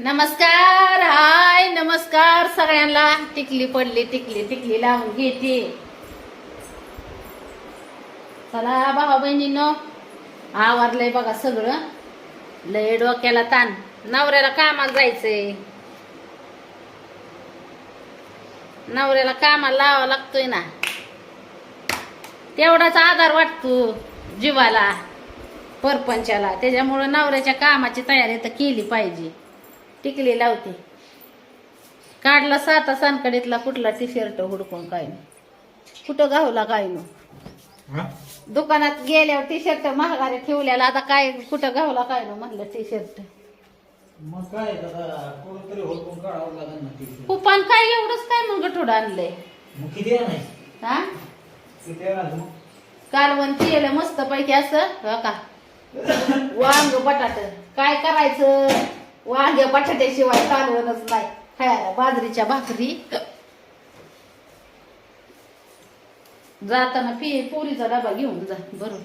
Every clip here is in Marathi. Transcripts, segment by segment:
नमस्कार हाय नमस्कार सगळ्यांना. टिकली पडली टिकली टिकली लावून घेते. चला भावा बहिणीनो आवरलंय बघा सगळं. लय डोक्याला ताण. नवऱ्याला कामाला जायचंय. नवऱ्याला कामाला लावा लागतोय ना. तेवढाच आधार वाटतो जीवाला परपंचाला. त्याच्यामुळं नवऱ्याच्या कामाची तयारी तर केली पाहिजे. टिकली लावते काढला साता सानकडीतला कुठला टी शर्ट हुडकून काय नाही. कुठं गावला काय नो दुकानात गेल्यावर टी शर्ट महागारी ठेवल्याला आता काय कुठं गावला काय नो म्हणलं टी शर्ट मग काय ना कुपान एवढंच काय मग गठोड आणलंय? हा? कालवण केलं मस्त पैकी असं हो का? वांग बटाट. काय करायचं? वांग बटाट्याशिवाय तांदूळच नाही. खायला बाजरीच्या भाकरी. जाताना पी पोरीचा डबा घेऊन जा बरोबर.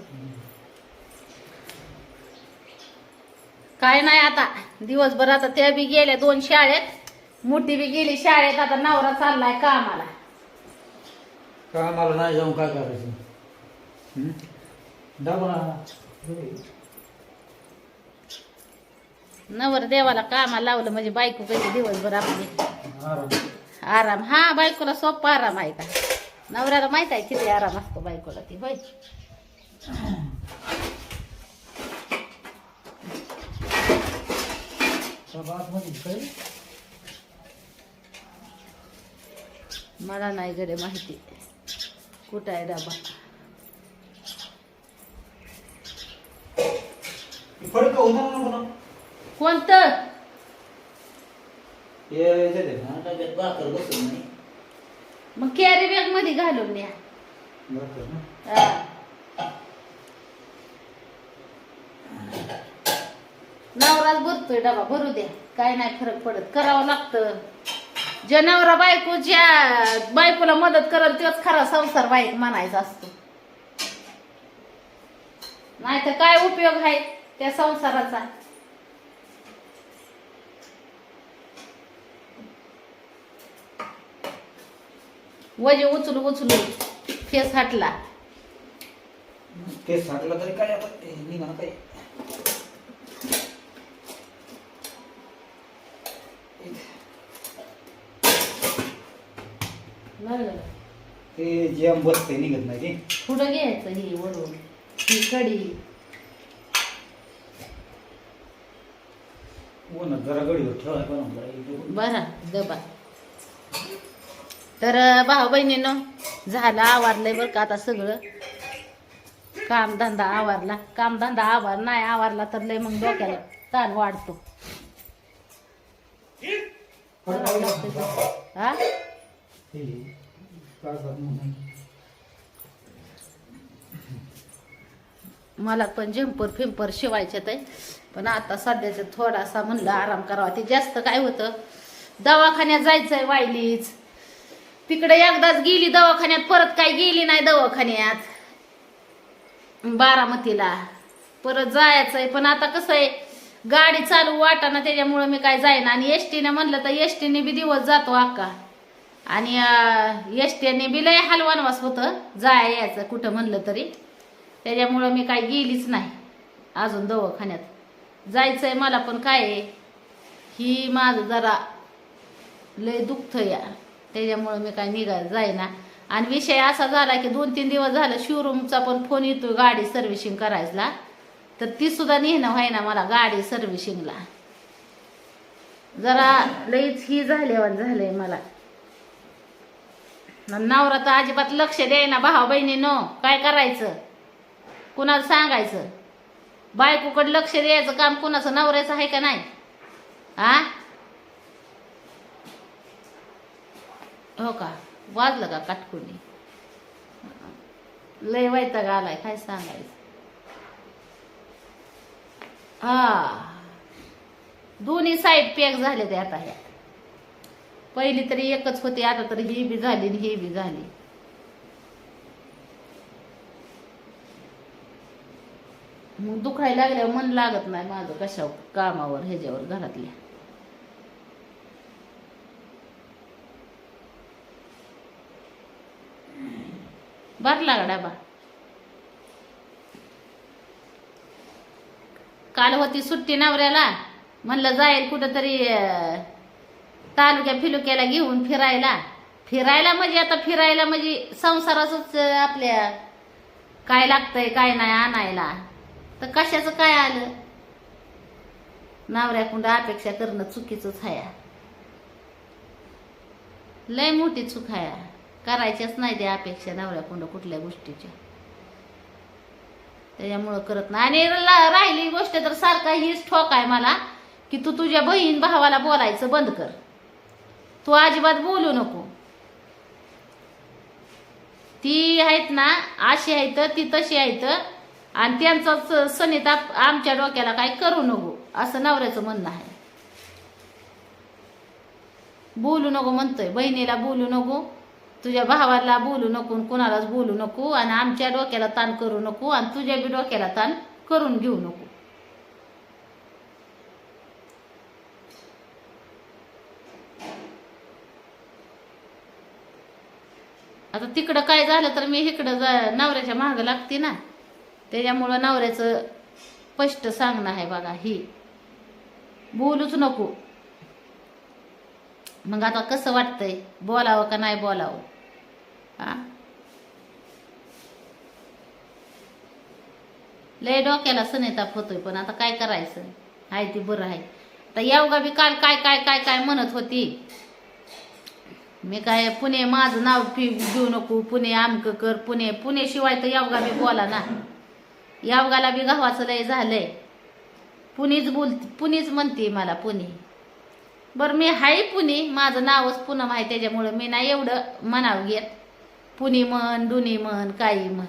काय नाही आता दिवसभर आता त्या बी गेल्या दोन शाळेत मोठी बी गेली शाळेत आता नवरा चाललाय कामाला. कामाला नाही जाऊन काय करायचं? डबा. नवर देवाला कामाला लावलं म्हणजे बायको कधी दिवसभर आपली. आराम. आराम. हा बायकोला सोपा आराम आहे का? नवऱ्याला माहीत आहे किती आराम असतो बायकोला ती होय? मला नाही गडे माहिती. कुठं आहे डबा फडकं होणार ना म्हणा. कोणतं? हे याच्यात आहे ना, डब्यात भाकर बसत नाही. मग कॅरी बॅगमध्ये घालून न्या. भाकर ना. हा. नवराच भरतोय डबा भरू द्या. काय नाही फरक पडत. करावं लागतं. जे नवरा बायको ज्या बायकोला मदत करल तोच खरा संसार बाईक म्हणायचा असतो. नाही तर काय उपयोग आहे त्या संसाराचा? वजे उचलू उचलू फेस हटला. ते साठलं तरी काय निघा ना काय ते जॅम बसते निघत नाही पुढं घ्यायचं ही वरून. ही कडी ऊन जरा गडीवर ठेवाय पण जरा इकडे. बरा डबा तर भाऊ बहिणीनं झालं आवारलंय बरं का आता सगळं. कामधंदा आवारला. कामधंदा आवार नाही आवारला तर लय मग डोक्याला ताण वाढतो. हा? मला पण झेंपर फिंपर शिवायचे ते. पण आता सध्याचं थोडासा म्हणलं आराम करावा. ते जास्त काय होतं? दवाखान्यात जायचंय वायलीच. तिकडे एकदाच गेली दवाखान्यात परत काय गेली नाही दवाखान्यात. बारामतीला. परत जायचंय पण आता कसं आहे गाडी चालू वाटाना त्याच्यामुळं मी काय जाईन. आणि एस टीने म्हणलं तर एस टीने बी दिवस जातो अक्का. आणि एस टीने बी लय हलवानवास होतं जाय यायचं कुठं म्हणलं तरी. त्याच्यामुळं मी काय गेलीच नाही अजून दवाखान्यात. जायचंय मला पण काय आहे, ही माझं जरा लय दुखत या त्याच्यामुळं मी काय निघाय जाईना. आणि विषय असा झाला की दोन तीन दिवस झालं शोरूमचा पण फोन येतो गाडी सर्व्हिसिंग करायला. तर ती सुद्धा नेणं व्हायना मला गाडी सर्व्हिसिंगला जरा लईच ही झाल्यावर झालंय मला. नवरा तर अजिबात लक्ष द्यायना भावा बहिणीनो काय करायचं? कुणाला सांगायचं? बायकोकडे लक्ष द्यायचं काम कुणाचं नवऱ्याचं आहे का नाही? आ? हो का? वाजलं का काटकुनी? लय वैताग आलाय काय सांगायचं? हा. दोन्ही साईड पॅक झाले ते आता ह्या पहिली तरी एकच होती आता तरी ही बी झाली आणि ही बी झाली. मग दुखायला लागल्यावर मन लागत नाही माझं कशा कामावर ह्याच्यावर घरातल्या. भरला का डबा काल होती सुट्टी नवऱ्याला. म्हणलं जाईल कुठंतरी तालुक्या फिलुक्याला घेऊन फिरायला. फिरायला म्हणजे आता फिरायला म्हणजे संसाराच आपल्या काय लागतंय काय नाही आणायला. तर कशाचं काय आलं? नवऱ्याकुंड अपेक्षा करणं चुकीचंच हाया. लय मोठी चूक आहे करायच्याच नाही त्या अपेक्षा नवऱ्याकुंड कुठल्या गोष्टीच्या. त्याच्यामुळं करत नाही. आणि राहिली गोष्ट तर सारखा हीच ठोक आहे मला की तू तुझ्या बहीण भावाला बोलायचं बंद कर. तू अजिबात बोलू नको. ती आहेत ना अशी आहेत ती तशी आहेत आणि त्यांचा स- सनिताप आमच्या डोक्याला काय करू नको असं नवऱ्याचं म्हणणं आहे. बोलू नको म्हणतोय. बहिणीला बोलू नको. तुझ्या भावाला बोलू नको कुणालाच बोलू नको आणि आमच्या डोक्याला ताण करू नको आणि तुझ्या बी डोक्याला ताण करून घेऊ नको. आता तिकडं काय झालं तर मी इकडं जा नवऱ्याच्या मागं लागते ना. त्याच्यामुळं नवऱ्याचं स्पष्ट सांगणं आहे बघा ही. बोलूच नको. मग आता कसं वाटतंय? बोलावं का नाही बोलावं? लय डोक्याला सनेताप होतोय पण आता काय करायचं? आहे ती बरं आहे आता यावगा बी काल काय काय काय काय म्हणत होती? मी काय पुणे माझं नाव फी घेऊ नको पुणे आमक कर पुणे पुणे शिवाय तर यावगा बी बोला ना? यावगाला बी गावाचं लय झालंय. पुणेच बोल पुणेच म्हणते मला पुणे. बरं मी हाय पुणे माझं नावच पुनम आहे त्याच्यामुळं मी नाही एवढं म्हणावं घेत. पुणे म्हण दुनी म्हण काही म्हण.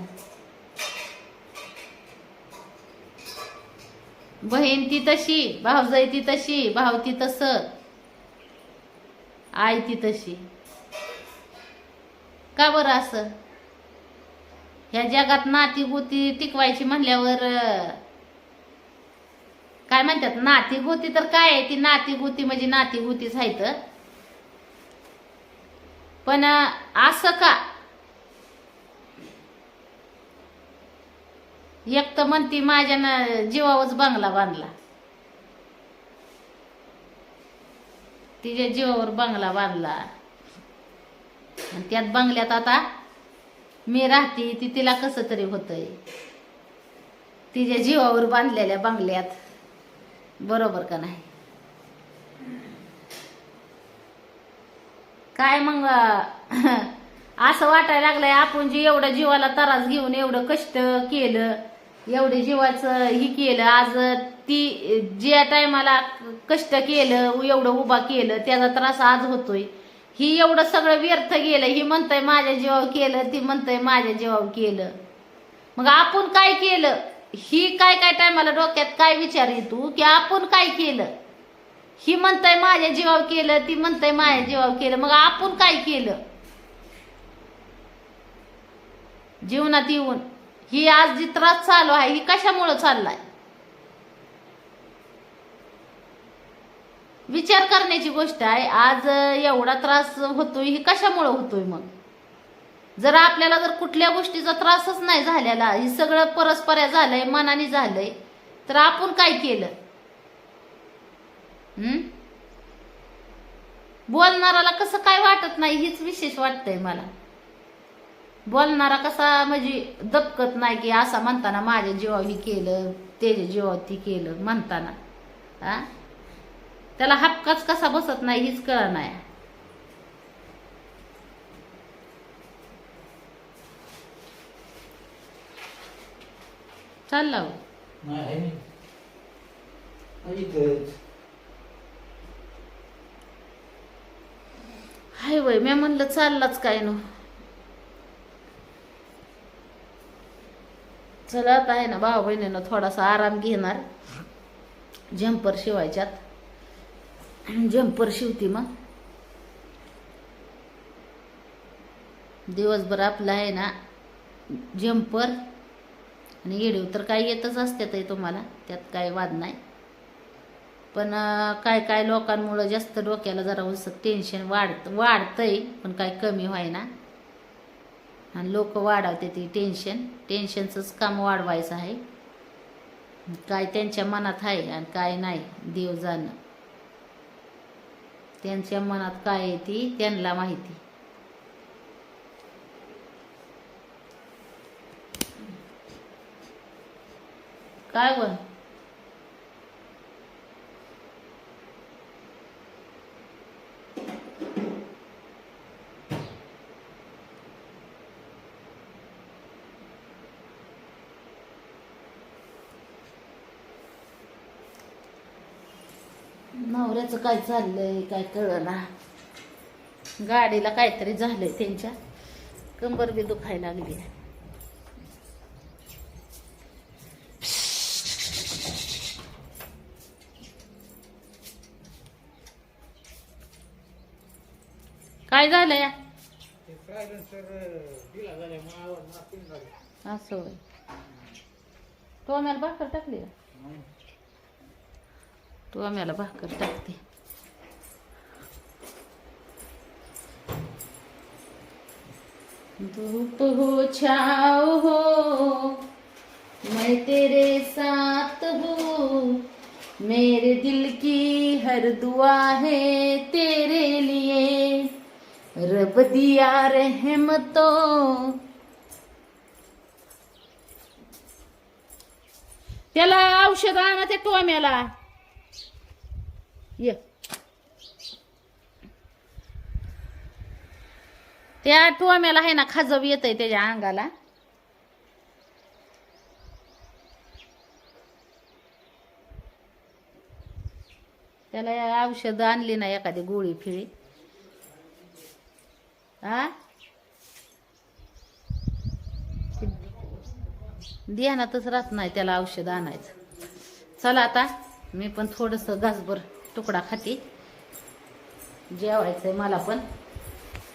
बहीण ती तशी भावजाई ती तशी भाव ती तसं आई ती तशी. का बरं असं? ह्या जगात नाती गोती टिकवायची म्हणल्यावर काय म्हणतात? नाती गोती तर काय आहे? ती नाती गोती म्हणजे नाती गोतीच तर. पण असं का एक तर म्हणती माझ्यानं जीवावच बंगला बांधला. तिच्या जीवावर बंगला बांधला. आणि त्यात बंगल्यात आता मी राहते ती तिला कसं तरी होतंय. तिच्या जीवावर बांधलेल्या बंगल्यात. बरोबर का नाही? काय मग असं वाटायला लागलंय आपण जे एवढं जीवाला त्रास घेऊन एवढं कष्ट केलं एवढे जीवाचं ही केलं आज ती ज्या टायमाला कष्ट केलं एवढं उभा केलं त्याचा त्रास आज होतोय. ही एवढं सगळं व्यर्थ गेलं ही म्हणतंय माझ्या जीवावर केलं ती म्हणतंय माझ्या जीवावर केलं. मग आपण काय केलं? ही काय काय टायमाला डोक्यात काय विचार येतो की आपण काय केलं? ही म्हणतंय माझ्या जीवावर केलं ती म्हणतंय माझ्या जीवावर केलं. मग आपण काय केलं? जीवनात येऊन ही आज जी त्रास चालू आहे ही कशामुळं चाललाय? विचार करण्याची गोष्ट आहे आज एवढा त्रास होतोय ही कशामुळं होतोय मग? जर आपल्याला जर कुठल्या गोष्टीचा त्रासच नाही झालेला हे सगळं परस्पर झालंय मनाने झालंय तर आपण काय केलं? हम्म बोलणाराला कसं काय वाटत नाही हीच विशेष वाटतंय मला. बोलणारा कसा म्हणजे दपकत नाही की असा म्हणताना माझ्या जीवावर ही केलं त्याच्या जीवावर ती केलं म्हणताना. हा? त्याला हक्काच कसा बसत नाही हीच कळ नाही. चालला हो. हाय वय मी म्हणलं चाललाच काय नो. चला आता आहे ना भाऊ बहिणीनं थोडासा आराम घेणार. झंपर शिवायच्यात. झंपर शिवती मग. दिवसभर आपलं आहे ना झंपर आणि येडीव तर काय येतच असते ते तुम्हाला त्यात काय वाद नाही. पण काय काय लोकांमुळं जास्त डोक्याला जरा उस टेन्शन वाढत वाढतंय पण काय कमी व्हायना. आणि लोक वाढवते ती टेन्शन टेन्शनचंच काम वाढवायचं आहे. काय त्यांच्या मनात आहे आणि काय नाही देव जाणं. त्यांच्या मनात काय आहे ती त्यांना माहिती. काय बोल नवऱ्याचं काय चाललंय काय कळना. गाडीला काहीतरी झालंय त्यांच्या. कंबर बी दुखायला लागली. काय झालं या असं होय. तू आम्हाला भाकर टाकली का? तू आम्हाला भाकर टाकते. धूप हो छाव हो मैं तेरे साथ हूँ। मेरे दिल की हर दुआ है तेरे लिए। रब दिया रहमतों। त्याला औषध आणा ते टोम्याला ये. त्या टोम्याला आहे ना खाजव येत आहे त्याच्या अंगाला. त्याला औषध आणली ना एखादी गोळी फिळी. हा? ध्यानातच राहत नाही त्याला औषध आणायचं. चला आता मी पण थोडस घासभर तुकडा खाते आहे मला पण.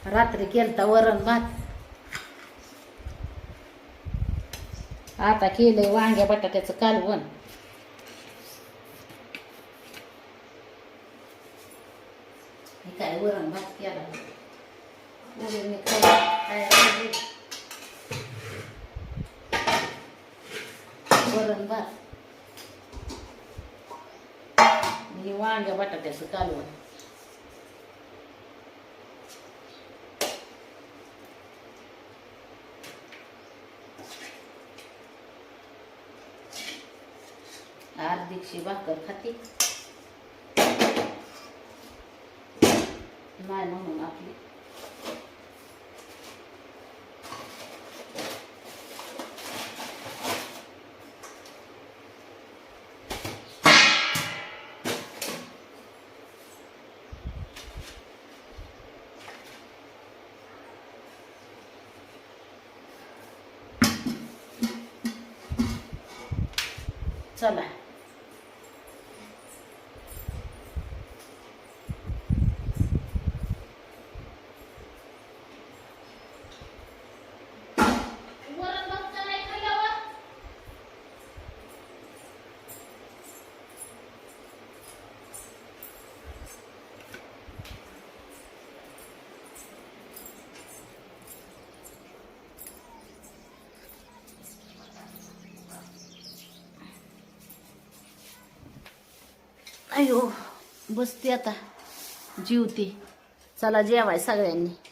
रात्री केलता वरण भात. आता केलंय वांग्या बटाट्याचं कालवण हे काय वरण भात केला उडीदने काय काय राहिलं? वरण भात आणि वांग्या बटाट्याचं कालवण. अर्धीकशी भाकर खाते. नाही म्हणून आपली. चला वरण अयो बसते आता. जीवते. चला जेवाय सगळ्यांनी.